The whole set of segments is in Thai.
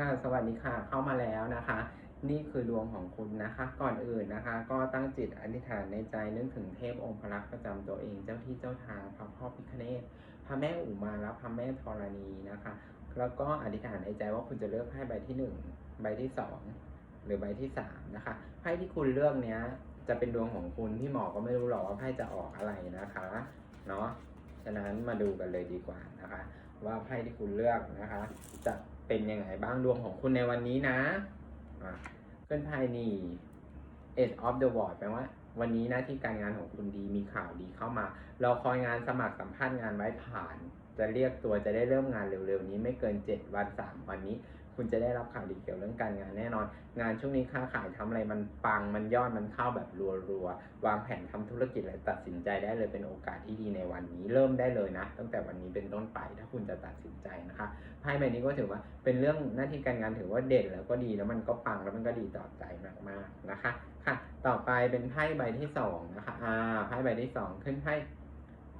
ค่ะสวัสดีค่ะเข้ามาแล้วนะคะ นี่คือดวงของคุณนะคะ ก่อนอื่นนะคะ ก็ตั้งจิตอธิษฐานในใจนึกถึงเทพองค์พระลักษณ์ประจำตัวเองเจ้าที่เจ้าทางพระพ่อพิฆเนศพระแม่อุมาและพระแม่ธรณีนะคะ แล้วก็อธิษฐานในใจว่าคุณจะเลือกไพ่ใบที่หนึ่งใบที่สองหรือใบที่สามนะคะไพ่ที่คุณเลือกเนี้ยจะเป็นดวงของคุณพี่หมอก็ไม่รู้หรอกว่าไพ่จะออกอะไรนะคะเนาะฉะนั้นมาดูกันเลยดีกว่านะคะ ว่าไพ่ที่คุณเลือกนะคะ จะ เป็นยังไงบ้างดวงของคุณในวันนี้นะอะขึ้นไพ่นี่ Eight of the World แปลว่าวันนี้หน้าที่การงานของคุณดีมีข่าวดีเข้ามา เราคอยงานสมัครสัมภาษณ์งานไว้ผ่าน จะเรียกตัวจะได้เริ่มงานเร็วๆนี้ไม่เกิน 7 วัน 3 วันนี้ คุณจะได้รับข่าวดีเกี่ยวเรื่องการงานแน่นอน งานช่วงนี้ค้าขายทำอะไรมันปังมันยอดมันเข้าแบบรัวๆวางแผนทำธุรกิจอะไรตัดสินใจได้เลยเป็นโอกาสที่ดีในวันนี้ เริ่มได้เลยนะ ตั้งแต่วันนี้เป็นต้นไปถ้าคุณจะตัดสินใจนะคะไพ่ใบนี้ก็ถือว่าเป็นเรื่องหน้าที่การงานถือว่าเด่นแล้วก็ดีแล้วมันก็ปังแล้วมันก็ดีต่อใจมากๆนะคะ ค่ะ ต่อไปเป็นไพ่ใบที่สองนะคะอ่าไพ่ใบที่สองขึ้นไพ่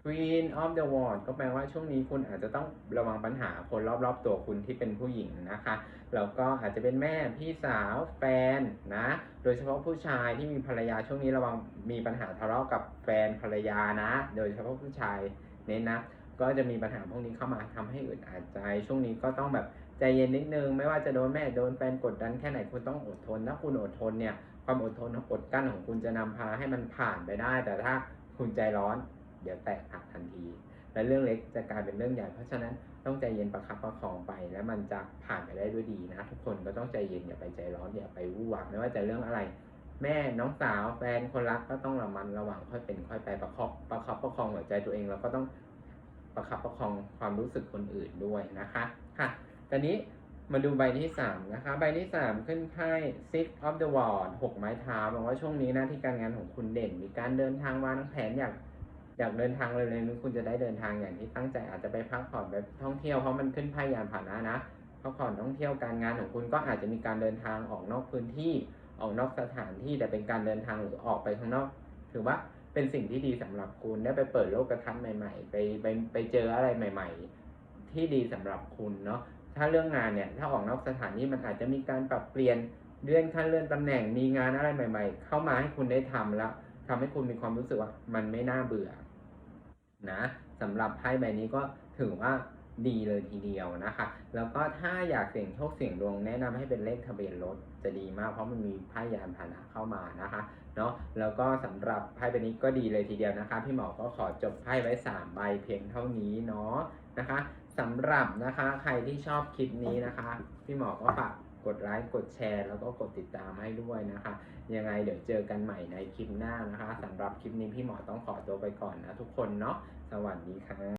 Queen of the World ก็แปลว่าช่วงนี้คุณอาจจะต้องระวังปัญหาคนรอบๆ ตัวคุณที่เป็นผู้หญิงนะคะ แล้วก็อาจจะเป็นแม่พี่สาวแฟนนะ โดยเฉพาะผู้ชายที่มีภรรยาช่วงนี้ระวังมีปัญหาทะเลาะกับแฟนภรรยานะ โดยเฉพาะผู้ชายเน้นนะก็จะมีปัญหาพวกนี้เข้ามาทำให้อึดอัดใจ ช่วงนี้ก็ต้องแบบใจเย็นนิดนึง ไม่ว่าจะโดนแม่โดนแฟนกดดันแค่ไหนคุณต้องอดทนถ้าคุณอดทนเนี่ยความอดทนอดกั้นของคุณจะนำพาให้มันผ่านไปได้ แต่ถ้าคุณใจร้อน เดี๋ยวแตกหักทันที และเรื่องเล็กจะกลายเป็นเรื่องใหญ่ เพราะฉะนั้นต้องใจเย็นประคับประคองไป แล้วมันจะผ่านไปได้ด้วยดีนะ ทุกคนก็ต้องใจเย็นอย่าไปใจร้อนอย่าไปวู่นวามไม่ว่าจะเรื่องอะไร แม่น้องสาวแฟนคนรักก็ต้องระมัดระวังค่อยเป็นค่อยไปประคอบประคับประคองหัวใจตัวเองแล้วก็ต้องประคับประคองความรู้สึกคนอื่นด้วยนะคะค่ะตอนนี้มาดูใบที่สามนะคะ ใบที่สามขึ้นไพ่ six of the wand หกไม้เท้าแปลว่าช่วงนี้หน้าที่การงานของคุณเด่น มีการเดินทางวางแผนอยาก อยากเดินทางเร็วๆนี้คุณจะได้เดินทางอย่างที่ตั้งใจอาจจะไปพักผ่อนไปท่องเที่ยวเพราะมันขึ้นไพ่ยานผ่านะนะพักผ่อนท่องเที่ยวการงานของคุณก็อาจจะมีการเดินทางออกนอกพื้นที่ ออกนอกสถานที่แต่เป็นการเดินทางหรือออกไปข้างนอก ถือว่าเป็นสิ่งที่ดีสำหรับคุณได้ไปเปิดโลกทัศน์ใหม่ๆ ไปไปไปเจออะไรใหม่ ๆ ที่ดีสำหรับคุณเนาะถ้าเรื่องงานเนี่ยถ้าออกนอกสถานที่มันอาจจะมีการปรับเปลี่ยนเลื่อนขั้นเลื่อนตำแหน่งมีงานอะไรใหม่ ๆ เข้ามาให้คุณได้ทำแล้วทำให้คุณมีความรู้สึกว่ามันไม่น่าเบื่อ นะสำหรับไพ่ใบนี้ก็ถือว่าดีเลยทีเดียวนะคะ แล้วก็ถ้าอยากเสี่ยงโชคเสี่ยงดวงแนะนำให้เป็นเลขทะเบียนรถจะดีมากเพราะมันมีไพ่ยานพาหนะเข้ามานะคะเนาะแล้วก็สำหรับไพ่ใบนี้ก็ดีเลยทีเดียวนะคะ พี่หมอก็ขอจบไพ่ไว้ 3 ใบเพียงเท่านี้เนาะนะคะสำหรับนะคะใครที่ชอบคลิปนี้นะคะ พี่หมอก็ฝาก กดไลค์กดแชร์ แล้วก็กดติดตามให้ด้วยนะคะ ยังไงเดี๋ยวเจอกันใหม่ในคลิปหน้านะคะสำหรับคลิปนี้พี่หมอต้องขอตัวไปก่อนนะทุกคนเนาะสวัสดีค่ะ